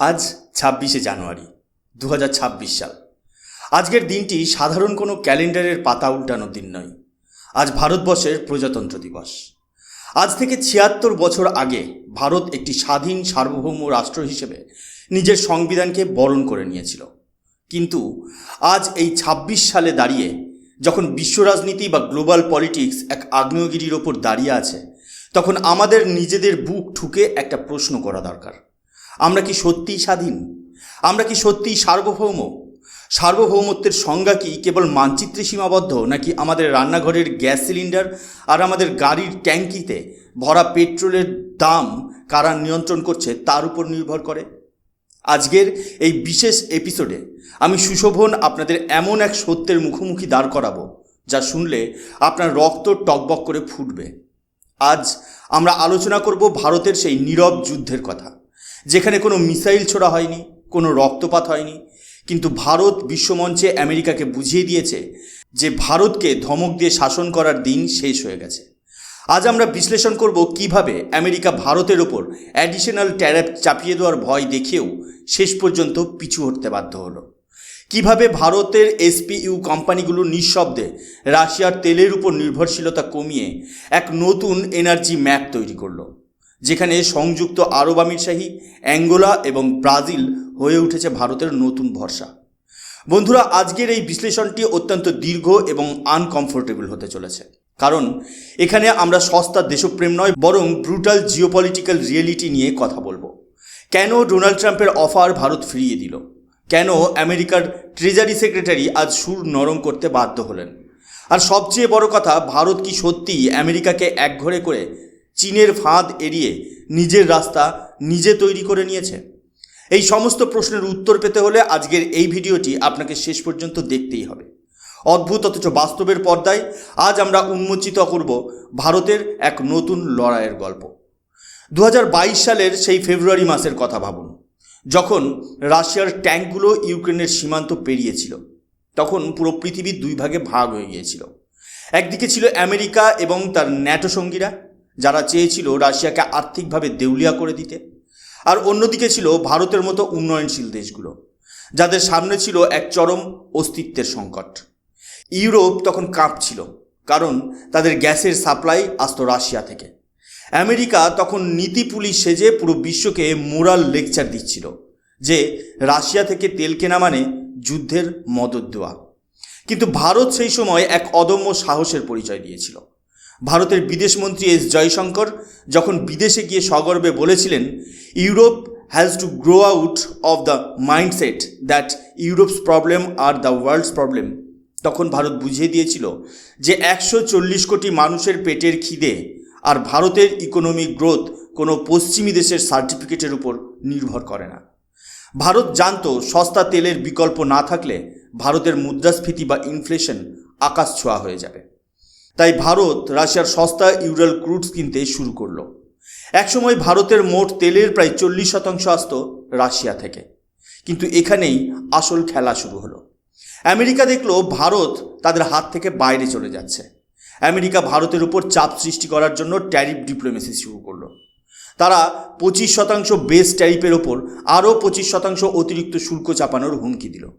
আজ ছাব্বিশে জানুয়ারি দু হাজার ছাব্বিশ সাল। আজকের দিনটি সাধারণ কোনো ক্যালেন্ডারের পাতা উল্টানোর দিন নয়। আজ ভারতবর্ষের প্রজাতন্ত্র দিবস। আজ থেকে ছিয়াত্তর বছর আগে ভারত একটি স্বাধীন সার্বভৌম রাষ্ট্র হিসেবে নিজের সংবিধানকে বরণ করে নিয়েছিল। কিন্তু আজ এই ২৬ সালে দাঁড়িয়ে যখন বিশ্ব রাজনীতি বা গ্লোবাল পলিটিক্স এক আগ্নেয়গিরির ওপর দাঁড়িয়ে আছে, তখন আমাদের নিজেদের বুক ঠুকে একটা প্রশ্ন করা দরকার। আমরা কি সত্যিই স্বাধীন? আমরা কি সত্যিই সার্বভৌম? সার্বভৌমত্বের সংজ্ঞা কি কেবল মানচিত্রে সীমাবদ্ধ নাকি আমাদের রান্নাঘরের গ্যাস সিলিন্ডার আর আমাদের গাড়ির ট্যাঙ্কিতে ভরা পেট্রোলের দাম কারা নিয়ন্ত্রণ করছে তার উপর নির্ভর করে? আজকের এই বিশেষ এপিসোডে আমি সুশোভন আপনাদের এমন এক সত্যের মুখোমুখি দাঁড় করাবো, যা শুনলে আপনার রক্ত টকবক করে ফুটবে। আজ আমরা আলোচনা করব ভারতের সেই নীরব যুদ্ধের কথা। যেখানে কোনো মিসাইল ছোড়া হয়নি, কোনো রক্তপাত হয়নি, কিন্তু ভারত বিশ্বমঞ্চে আমেরিকাকে বুঝিয়ে দিয়েছে যে ভারতকে ধমক দিয়ে শাসন করার দিন শেষ হয়ে গেছে। আজ আমরা বিশ্লেষণ করব কীভাবে আমেরিকা ভারতের ওপর অ্যাডিশনাল ট্যারিফ চাপিয়ে দেওয়ার ভয় দেখিয়েও শেষ পর্যন্ত পিছু হটতে বাধ্য হলো। কীভাবে ভারতের এসপিইউ কোম্পানিগুলো নিঃশব্দে রাশিয়ার তেলের উপর নির্ভরশীলতা কমিয়ে এক নতুন এনার্জি ম্যাপ তৈরি করল। যেখানে সংযুক্ত আরব আমিরশাহী অ্যাঙ্গোলা এবং ব্রাজিল হয়ে উঠেছে ভারতের নতুন ভরসা। বন্ধুরা, আজকের এই বিশ্লেষণটি অত্যন্ত দীর্ঘ এবং আনকমফোর্টেবল হতে চলেছে। কারণ এখানে আমরা সস্তা দেশপ্রেম নয়, বরং ব্রুটাল জিওপলিটিক্যাল রিয়েলিটি নিয়ে কথা বলব। কেন ডোনাল্ড ট্রাম্পের অফার ভারত ফিরিয়ে দিল? কেন আমেরিকার ট্রেজারি সেক্রেটারি আজ সুর নরম করতে বাধ্য হলেন? আর সবচেয়ে বড় কথা, ভারত কি সত্যিই আমেরিকাকে একঘরে করে চীনের ফাঁদ এড়িয়ে নিজের রাস্তা নিজে তৈরি করে নিয়েছে। এই সমস্ত প্রশ্নের উত্তর পেতে হলে আজকের এই ভিডিওটি আপনাকে শেষ পর্যন্ত দেখতেই হবে। অদ্ভুত অথচ বাস্তবের পর্দায় আজ আমরা উন্মোচিত করব ভারতের এক নতুন লড়াইয়ের গল্প। দু হাজার বাইশ সালের সেই ফেব্রুয়ারি মাসের কথা ভাবুন, যখন রাশিয়ার ট্যাঙ্কগুলো ইউক্রেনের সীমান্ত পেরিয়েছিল, তখন পুরো পৃথিবী দুই ভাগে ভাগ হয়ে গিয়েছিল। একদিকে ছিল আমেরিকা এবং তার ন্যাটো সঙ্গীরা যারা চেয়েছিল রাশিয়াকে আর্থিকভাবে দেউলিয়া করে দিতে। আর অন্যদিকে ছিল ভারতের মতো উন্নয়নশীল দেশগুলো, যাদের সামনে ছিল এক চরম অস্তিত্বের সংকট। ইউরোপ তখন কাঁপছিল, কারণ তাদের গ্যাসের সাপ্লাই আসতো রাশিয়া থেকে। আমেরিকা তখন নীতি পুলিশ সেজে পুরো বিশ্বকে মোরাল লেকচার দিচ্ছিল, যে রাশিয়া থেকে তেল কেনা মানে যুদ্ধের মদত দেওয়া। কিন্তু ভারত সেই সময় এক অদম্য সাহসের পরিচয় দিয়েছিল। ভারতের বিদেশমন্ত্রী এস জয়শঙ্কর যখন বিদেশে গিয়ে সগর্বে বলেছিলেন, Europe has to grow out of the mindset that Europe's problem are the world's problem তখন ভারত বুঝিয়ে দিয়েছিল যে একশো চল্লিশ কোটি মানুষের পেটের খিদে আর ভারতের ইকোনমিক গ্রোথ কোনো পশ্চিমী দেশের সার্টিফিকেটের উপর নির্ভর করে না। ভারত জানতো সস্তা তেলের বিকল্প না থাকলে ভারতের মুদ্রাস্ফীতি বা ইনফ্লেশন আকাশ ছোঁয়া হয়ে যাবে। তাই ভারত রাশিয়ার সস্তা ইউরাল ক্রুডস কিনতে শুরু করল। একসময় ভারতের মোট তেলের প্রায় চল্লিশ শতাংশ আসত রাশিয়া থেকে। কিন্তু এখানেই আসল খেলা শুরু হলো। আমেরিকা দেখল ভারত তাদের হাত থেকে বাইরে চলে যাচ্ছে। আমেরিকা ভারতের উপর চাপ সৃষ্টি করার জন্য ট্যারিফ ডিপ্লোমেসি শুরু করল। তারা পঁচিশ শতাংশ বেস ট্যারিফের ওপর আরও পঁচিশ শতাংশ অতিরিক্ত শুল্ক চাপানোর হুমকি দিল।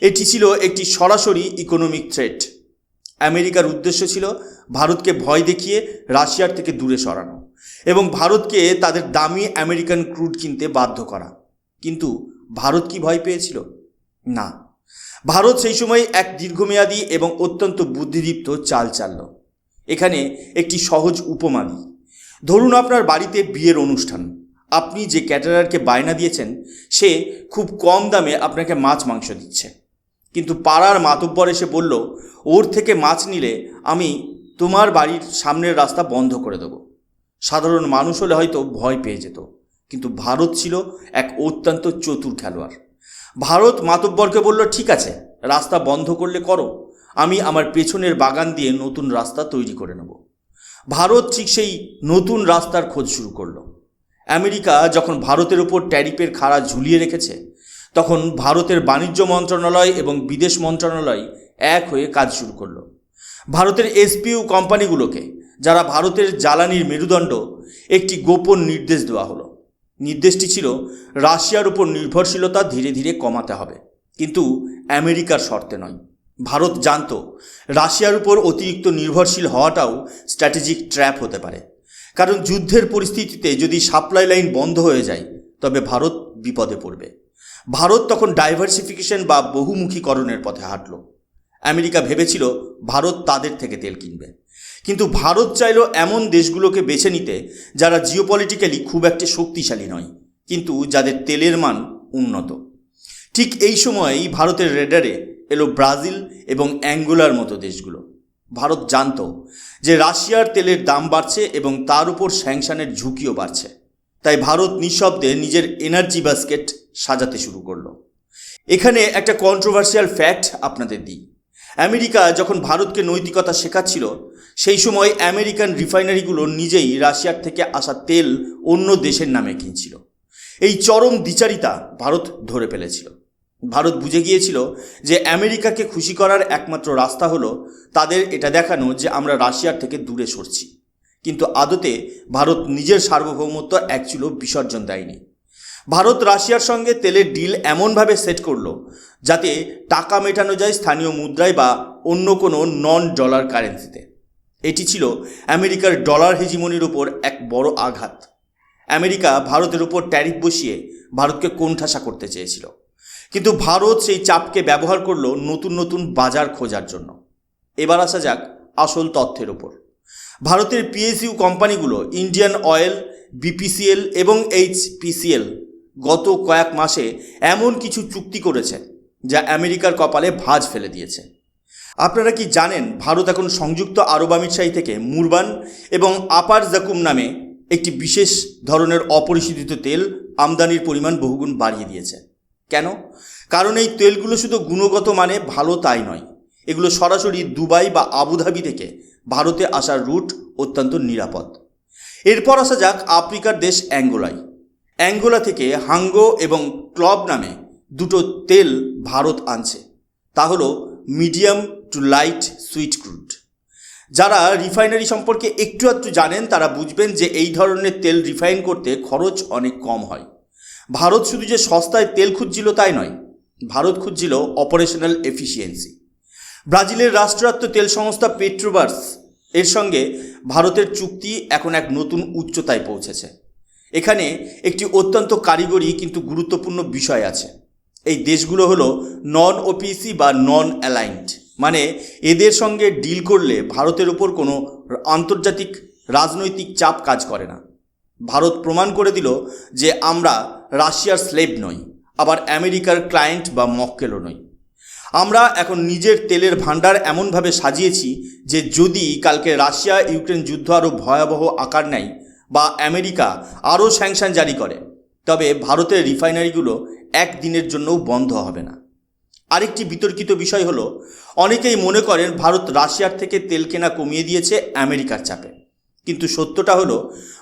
এটি ছিল একটি সরাসরি ইকোনমিক থ্রেট আমেরিকার উদ্দেশ্য ছিল ভারতকে ভয় দেখিয়ে রাশিয়ার থেকে দূরে সরানো এবং ভারতকে তাদের দামি আমেরিকান ক্রুড কিনতে বাধ্য করা। কিন্তু ভারত কি ভয় পেয়েছিল? না। ভারত সেই সময় এক দীর্ঘমেয়াদী এবং অত্যন্ত বুদ্ধিদীপ্ত চাল চালল। এখানে একটি সহজ উপমা দিই ধরুন আপনার বাড়িতে বিয়ের অনুষ্ঠান। আপনি যে ক্যাটারারকে বায়না দিয়েছেন, সে খুব কম দামে আপনাকে মাছ মাংস দিচ্ছে। কিন্তু পাড়ার মাতব্বর এসে বলল, ওর থেকে মাছ নিলে আমি তোমার বাড়ির সামনের রাস্তা বন্ধ করে দেবো। সাধারণ মানুষ হলে হয়তো ভয় পেয়ে যেত, কিন্তু ভারত ছিল এক অত্যন্ত চতুর খেলোয়াড়। ভারত মাতব্বরকে বলল, ঠিক আছে, রাস্তা বন্ধ করলে করো, আমি আমার পেছনের বাগান দিয়ে নতুন রাস্তা তৈরি করে নেব। ভারত ঠিক সেই নতুন রাস্তার খোঁজ শুরু করল। আমেরিকা যখন ভারতের ওপর ট্যারিফের খাড়া ঝুলিয়ে রেখেছে তখন ভারতের বাণিজ্য মন্ত্রণালয় এবং বিদেশ মন্ত্রণালয় এক হয়ে কাজ শুরু করল। ভারতের এসপিইউ কোম্পানিগুলোকে, যারা ভারতের জ্বালানির মেরুদণ্ড, একটি গোপন নির্দেশ দেওয়া হলো। নির্দেশটি ছিল, রাশিয়ার উপর নির্ভরশীলতা ধীরে ধীরে কমাতে হবে। কিন্তু আমেরিকার শর্তে নয়। ভারত জানত, রাশিয়ার উপর অতিরিক্ত নির্ভরশীল হওয়াটাও স্ট্র্যাটেজিক ট্র্যাপ হতে পারে। কারণ যুদ্ধের পরিস্থিতিতে যদি সাপ্লাই লাইন বন্ধ হয়ে যায়, তবে ভারত বিপদে পড়বে। ভারত তখন ডাইভার্সিফিকেশন বা বহুমুখীকরণের পথে হাঁটল। আমেরিকা ভেবেছিল ভারত তাদের থেকে তেল কিনবে। কিন্তু ভারত চাইল এমন দেশগুলোকে বেছে নিতে যারা জিওপলিটিক্যালি খুব একটা শক্তিশালী নয়, কিন্তু যাদের তেলের মান উন্নত। ঠিক এই সময়েই ভারতের রেডারে এলো ব্রাজিল এবং অ্যাঙ্গোলার মতো দেশগুলো। ভারত জানত যে রাশিয়ার তেলের দাম বাড়ছে এবং তার উপর স্যাংশনের ঝুঁকিও বাড়ছে। তাই ভারত নিঃশব্দে নিজের এনার্জি বাস্কেট সাজাতে শুরু করল। এখানে একটা কন্ট্রোভার্সিয়াল ফ্যাক্ট আপনাদের দিই। আমেরিকা যখন ভারতকে নৈতিকতা শেখাচ্ছিল, সেই সময় আমেরিকান রিফাইনারিগুলো নিজেই রাশিয়ার থেকে আসা তেল অন্য দেশের নামে কিনছিল। এই চরম দ্বিচারিতা ভারত ধরে ফেলেছিল। ভারত বুঝে গিয়েছিল যে আমেরিকাকে খুশি করার একমাত্র রাস্তা হলো তাদের এটা দেখানো যে আমরা রাশিয়ার থেকে দূরে সরছি। কিন্তু আদতে ভারত নিজের সার্বভৌমত্ব অ্যাকচুয়ালি বিসর্জন দেয়নি। ভারত রাশিয়ার সঙ্গে তেলের ডিল এমনভাবে সেট করল, যাতে টাকা মেটানো যায় স্থানীয় মুদ্রায় বা অন্য কোনো নন ডলার কারেন্সিতে। এটি ছিল আমেরিকার ডলার হেজিমনির উপর এক বড় আঘাত। আমেরিকা ভারতের উপর ট্যারিফ বসিয়ে ভারতকে কোণঠাসা করতে চেয়েছিল। কিন্তু ভারত সেই চাপকে ব্যবহার করল নতুন নতুন বাজার খোঁজার জন্য। এবার আসা যাক আসল তথ্যের ওপর ভারতের পিএসইউ কোম্পানিগুলো ইন্ডিয়ান অয়েল, বিপিসিএল এবং এইচপিসিএল গত কয়েক মাসে এমন কিছু চুক্তি করেছে যা আমেরিকার কপালে ভাঁজ ফেলে দিয়েছে। আপনারা কি জানেন ভারত এখন সংযুক্ত আরব আমিরশাহী থেকে মুরবান এবং আপার জাকুম নামে একটি বিশেষ ধরনের অপরিশোধিত তেল আমদানির পরিমাণ বহুগুণ বাড়িয়ে দিয়েছে? কেন? কারণ এই তেলগুলো শুধু গুণগত মানে ভালো তাই নয়। এগুলো সরাসরি দুবাই বা আবুধাবি থেকে ভারতে আসার রুট অত্যন্ত নিরাপদ। এরপর আসা যাক আফ্রিকার দেশ অ্যাঙ্গোলায়। অ্যাঙ্গোলা থেকে হাঙ্গো এবং ক্লব নামে দুটো তেল ভারত আনছে। তা হলো medium to light sweet crude. যারা রিফাইনারি সম্পর্কে একটু একটু জানেন, তারা বুঝবেন যে এই ধরনের তেল রিফাইন করতে খরচ অনেক কম হয়। ভারত শুধু যে সস্তায় তেল খুঁজছিল তাই নয়, ভারত খুঁজছিল অপারেশনাল এফিসিয়েন্সি ব্রাজিলের রাষ্ট্রায়ত্ত তেল সংস্থা পেট্রোবার্স এর সঙ্গে ভারতের চুক্তি এখন এক নতুন উচ্চতায় পৌঁছেছে। এখানে একটি অত্যন্ত কারিগরি কিন্তু গুরুত্বপূর্ণ বিষয় আছে। এই দেশগুলো হলো নন ওপিসি বা নন অ্যালাইন্ড মানে এদের সঙ্গে ডিল করলে ভারতের ওপর কোনো আন্তর্জাতিক রাজনৈতিক চাপ কাজ করে না। ভারত প্রমাণ করে দিল যে আমরা রাশিয়ার স্লেভ নই, আবার আমেরিকার ক্লায়েন্ট বা মক্কেলও নই। আমরা এখন নিজের তেলের ভাণ্ডার এমনভাবে সাজিয়েছি যে যদি কালকে রাশিয়া ইউক্রেন যুদ্ধ আরও ভয়াবহ আকার নেয় বা আমেরিকা আরও স্যাংশন জারি করে। তবে ভারতের রিফাইনারিগুলো একদিনের জন্যও বন্ধ হবে না। আরেকটি বিতর্কিত বিষয় হলো, অনেকেই মনে করেন ভারত রাশিয়ার থেকে তেল কেনা কমিয়ে দিয়েছে আমেরিকার চাপে। কিন্তু সত্যটা হলো,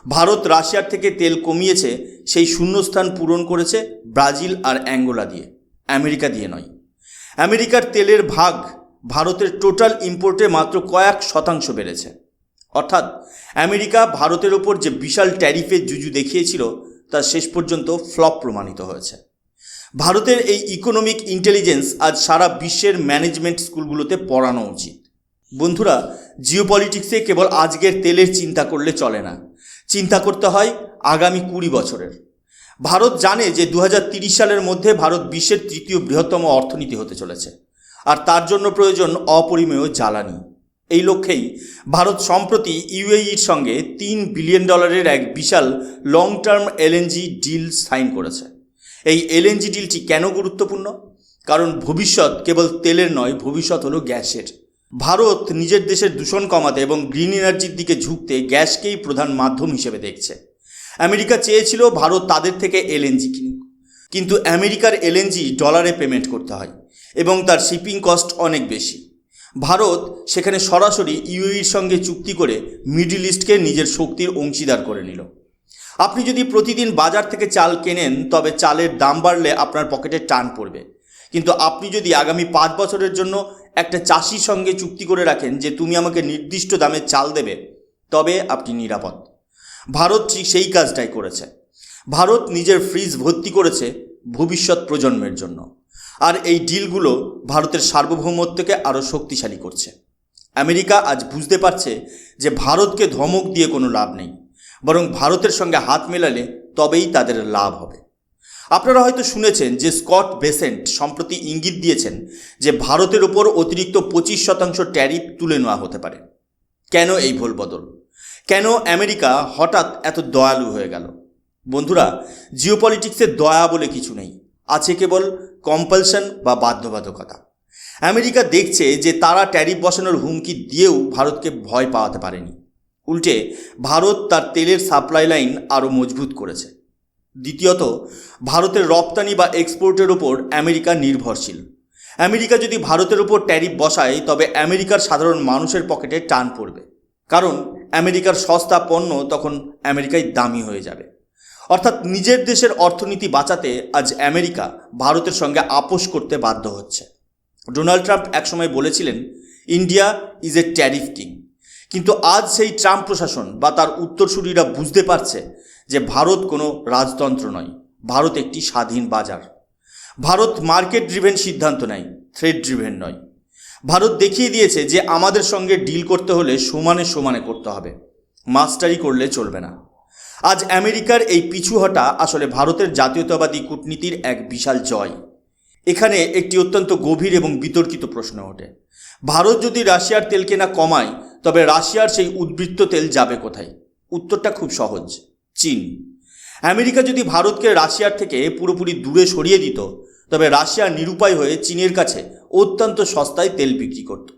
ভারত রাশিয়ার থেকে তেল কমিয়েছে সেই শূন্যস্থান পূরণ করেছে ব্রাজিল আর অ্যাঙ্গোলা দিয়ে, আমেরিকা দিয়ে নয়। আমেরিকার তেলের ভাগ ভারতের টোটাল ইম্পোর্টে মাত্র কয়েক শতাংশ বেড়েছে। অর্থাৎ আমেরিকা ভারতের ওপর যে বিশাল ট্যারিফের জুজু দেখিয়েছিল, তা শেষ পর্যন্ত ফ্লপ প্রমাণিত হয়েছে। ভারতের এই ইকোনমিক ইন্টেলিজেন্স আজ সারা বিশ্বের ম্যানেজমেন্ট স্কুলগুলোতে পড়ানো উচিত। বন্ধুরা জিওপলিটিক্সে কেবল আজকের তেলের চিন্তা করলে চলে না। চিন্তা করতে হয় আগামী কুড়ি বছরের। ভারত জানে যে দু সালের মধ্যে ভারত বিশ্বের তৃতীয় বৃহত্তম অর্থনীতি হতে চলেছে। আর তার জন্য প্রয়োজন অপরিমেয় জ্বালানি। এই লক্ষ্যেই ভারত সম্প্রতি ইউএইর সঙ্গে তিন বিলিয়ন ডলারের এক বিশাল long term LNG deal sign করেছে। এই এলএনজি ডিলটি কেন গুরুত্বপূর্ণ? কারণ ভবিষ্যৎ কেবল তেলের নয়, ভবিষ্যৎ হলো গ্যাসের। ভারত নিজের দেশের দূষণ কমাতে এবং গ্রিন এনার্জির দিকে ঝুঁকতে গ্যাসকেই প্রধান মাধ্যম হিসেবে দেখছে। আমেরিকা চেয়েছিল ভারত তাদের থেকে এলএনজি কিনুক। কিন্তু আমেরিকার এলএনজি ডলারে পেমেন্ট করতে হয় এবং তার শিপিং কস্ট অনেক বেশি। ভারত সেখানে সরাসরি ইউএইর সঙ্গে চুক্তি করে মিডল ইস্টকে নিজের শক্তির অংশীদার করে নিল। আপনি যদি প্রতিদিন বাজার থেকে চাল কেনেন, তবে চালের দাম বাড়লে আপনার পকেটে টান পড়বে। কিন্তু আপনি যদি আগামী পাঁচ বছরের জন্য একটা চাষির সঙ্গে চুক্তি করে রাখেন যে তুমি আমাকে নির্দিষ্ট দামে চাল দেবে, তবে আপনি নিরাপদ। ভারত ঠিক সেই কাজটাই করেছে। ভারত নিজের ফ্রিজ ভর্তি করেছে ভবিষ্যৎ প্রজন্মের জন্য। আর এই ডিলগুলো ভারতের সার্বভৌমত্বকে আরও শক্তিশালী করছে। আমেরিকা আজ বুঝতে পারছে যে ভারতকে ধমক দিয়ে কোনো লাভ নেই, বরং ভারতের সঙ্গে হাত মেলালে তবেই তাদের লাভ হবে। আপনারা হয়তো শুনেছেন যে স্কট বেসেন্ট সম্প্রতি ইঙ্গিত দিয়েছেন যে ভারতের ওপর অতিরিক্ত পঁচিশ শতাংশ ট্যারিফ তুলে নেওয়া হতে পারে। কেন এই ভুল বদল? কেন আমেরিকা হঠাৎ এত দয়ালু হয়ে গেল? বন্ধুরা, জিওপলিটিক্সে দয়া বলে কিছু নেই, আছে কেবল কম্পালশন বা বাধ্যবাধকতা। আমেরিকা দেখছে যে তারা ট্যারিফ বসানোর হুমকি দিয়েও ভারতকে ভয় পাওয়াতে পারেনি। উল্টে ভারত তার তেলের সাপ্লাই লাইন আরও মজবুত করেছে। দ্বিতীয়ত, ভারতের রপ্তানি বা এক্সপোর্টের ওপর আমেরিকা নির্ভরশীল। আমেরিকা যদি ভারতের ওপর ট্যারিফ বসায়, তবে আমেরিকার সাধারণ মানুষের পকেটে টান পড়বে। কারণ, আমেরিকার সস্তা পণ্য তখন আমেরিকায় দামি হয়ে যাবে। অর্থাৎ নিজের দেশের অর্থনীতি বাঁচাতে আজ আমেরিকা ভারতের সঙ্গে আপোষ করতে বাধ্য হচ্ছে। ডোনাল্ড ট্রাম্প একসময় বলেছিলেন, India is a tariff king. কিন্তু আজ সেই ট্রাম্প প্রশাসন বা তার উত্তরসূরিরা বুঝতে পারছে যে ভারত কোনো রাজতন্ত্র নয়, ভারত একটি স্বাধীন বাজার। ভারত মার্কেট ড্রিভেন সিদ্ধান্ত নেয় থ্রেড ড্রিভেন নয়। ভারত দেখিয়ে দিয়েছে যে আমাদের সঙ্গে ডিল করতে হলে সমানে সমানে করতে হবে। মাস্টারি করলে চলবে না। আজ আমেরিকার এই পিছু হটা আসলে ভারতের জাতীয়তাবাদী কূটনীতির এক বিশাল জয়। এখানে একটি অত্যন্ত গভীর এবং বিতর্কিত প্রশ্ন ওঠে। ভারত যদি রাশিয়ার তেল কেনা কমায়, তবে রাশিয়ার সেই উদ্বৃত্ত তেল যাবে কোথায়? উত্তরটা খুব সহজ, চীন। আমেরিকা যদি ভারতকে রাশিয়ার থেকে পুরোপুরি দূরে সরিয়ে দিত, তবে রাশিয়া নিরুপায় হয়ে চীনের কাছে অত্যন্ত সস্তায় তেল বিক্রি করত।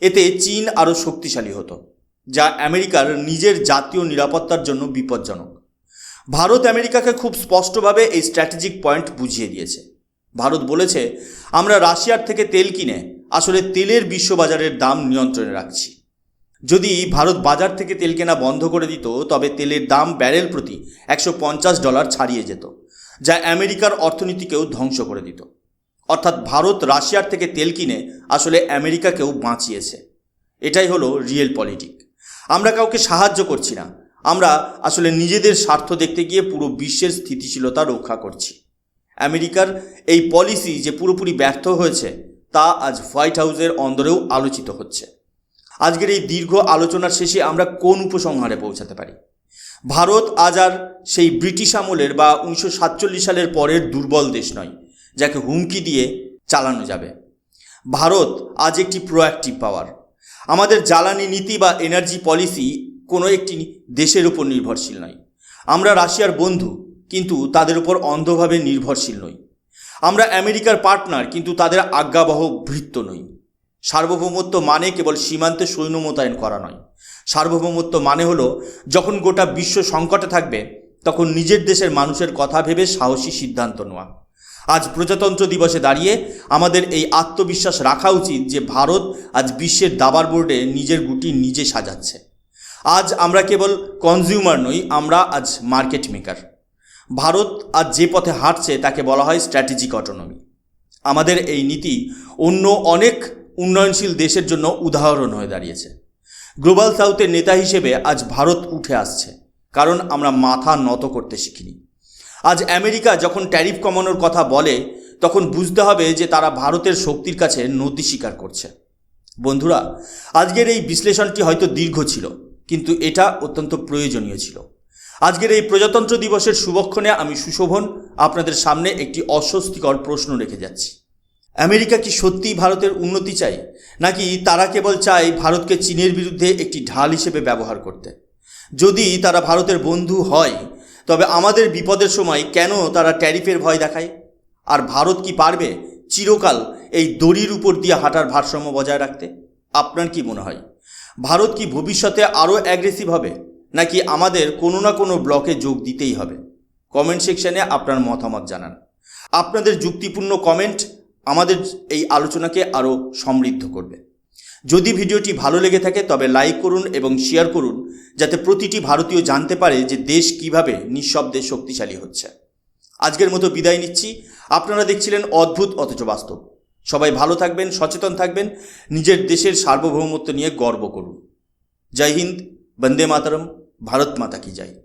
এতে চীন আরও শক্তিশালী হতো। যা আমেরিকার নিজের জাতীয় নিরাপত্তার জন্য বিপজ্জনক। ভারত আমেরিকাকে খুব স্পষ্টভাবে এই স্ট্র্যাটেজিক পয়েন্ট বুঝিয়ে দিয়েছে। ভারত বলেছে, আমরা রাশিয়ার থেকে তেল কিনে আসলে তেলের বিশ্ববাজারের দাম নিয়ন্ত্রণে রাখছি। যদি ভারত বাজার থেকে তেল কেনা বন্ধ করে দিত, তবে তেলের দাম ব্যারেল প্রতি একশো পঞ্চাশ ডলার ছাড়িয়ে যেত, যা আমেরিকার অর্থনীতিকেও ধ্বংস করে দিত। অর্থাৎ ভারত রাশিয়ার থেকে তেল কিনে আসলে আমেরিকাকেও বাঁচিয়েছে। এটাই হলো রিয়েল পলিটিক আমরা কাউকে সাহায্য করছি না। আমরা আসলে নিজেদের স্বার্থ দেখতে গিয়ে পুরো বিশ্বের স্থিতিশীলতা রক্ষা করছি। আমেরিকার এই পলিসি যে পুরোপুরি ব্যর্থ হয়েছে, তা আজ হোয়াইট হাউসের অন্দরেও আলোচিত হচ্ছে। আজকের এই দীর্ঘ আলোচনার শেষে আমরা কোন উপসংহারে পৌঁছাতে পারি? ভারত আজ আর সেই ব্রিটিশ আমলের বা উনিশশো সাতচল্লিশ সালের পরের দুর্বল দেশ নয়, যাকে হুমকি দিয়ে চালানো যাবে। ভারত আজ একটি প্রোঅ্যাক্টিভ পাওয়ার আমাদের জ্বালানি নীতি বা এনার্জি পলিসি কোনো একটি দেশের উপর নির্ভরশীল নয়। আমরা রাশিয়ার বন্ধু, কিন্তু তাদের উপর অন্ধভাবে নির্ভরশীল নই। আমরা আমেরিকার পার্টনার কিন্তু তাদের আজ্ঞাবহ ভৃত্য নই। সার্বভৌমত্ব মানে কেবল সীমান্তে সৈন্য মোতায়েন করা নয়। সার্বভৌমত্ব মানে হলো, যখন গোটা বিশ্ব সংকটে থাকবে, তখন নিজের দেশের মানুষের কথা ভেবে সাহসী সিদ্ধান্ত নেওয়া। আজ প্রজাতন্ত্র দিবসে দাঁড়িয়ে আমাদের এই আত্মবিশ্বাস রাখা উচিত যে ভারত আজ বিশ্বের দাবার বোর্ডে নিজের গুটি নিজে সাজাচ্ছে। আজ আমরা কেবল কনজিউমার নই, আমরা আজ মার্কেট মেকার ভারত আজ যে পথে হাঁটছে তাকে বলা হয় স্ট্র্যাটেজিক অটোনমি আমাদের এই নীতি অন্য অনেক উন্নয়নশীল দেশের জন্য উদাহরণ হয়ে দাঁড়িয়েছে। গ্লোবাল সাউথের নেতা হিসেবে আজ ভারত উঠে আসছে, কারণ আমরা মাথা নত করতে শিখিনি। আজ আমেরিকা যখন ট্যারিফ কমানোর কথা বলে, তখন বুঝতে হবে যে তারা ভারতের শক্তির কাছে নতি স্বীকার করছে। বন্ধুরা, আজকের এই বিশ্লেষণটি হয়তো দীর্ঘ ছিল, কিন্তু এটা অত্যন্ত প্রয়োজনীয় ছিল। আজকের এই প্রজাতন্ত্র দিবসের শুভক্ষণে আমি সুশোভন আপনাদের সামনে একটি অস্বস্তিকর প্রশ্ন রেখে যাচ্ছি। আমেরিকা কি সত্যিই ভারতের উন্নতি চাই নাকি তারা কেবল চায় ভারতকে চীনের বিরুদ্ধে একটি ঢাল হিসেবে ব্যবহার করতে? যদি তারা ভারতের বন্ধু হয় তবে আমাদের বিপদের সময় কেন তারা ট্যারিফের ভয় দেখায়? আর ভারত কি পারবে চিরকাল এই দড়ির উপর দিয়ে হাঁটার ভারসাম্য বজায় রাখতে? আপনার কি মনে হয়? ভারত কি ভবিষ্যতে আরও অ্যাগ্রেসিভ হবে? নাকি আমাদের কোনো না কোনো ব্লকে যোগ দিতেই হবে? কমেন্ট সেকশনে আপনার মতামত জানান। আপনাদের যুক্তিপূর্ণ কমেন্ট আমাদের এই আলোচনাকে আরও সমৃদ্ধ করবে। যদি ভিডিওটি ভালো লেগে থাকে, তবে লাইক করুন এবং শেয়ার করুন, যাতে প্রতিটি ভারতীয় জানতে পারে যে দেশ কীভাবে নিঃশব্দে শক্তিশালী হচ্ছে। আজকের মতো বিদায় নিচ্ছি। আপনারা দেখছিলেন অদ্ভুত, অথচ বাস্তব। সবাই ভালো থাকবেন, সচেতন থাকবেন, নিজের দেশের সার্বভৌমত্ব নিয়ে গর্ব করুন। জয় হিন্দ, বন্দে মাতরম, ভারত মাতা কি জয়।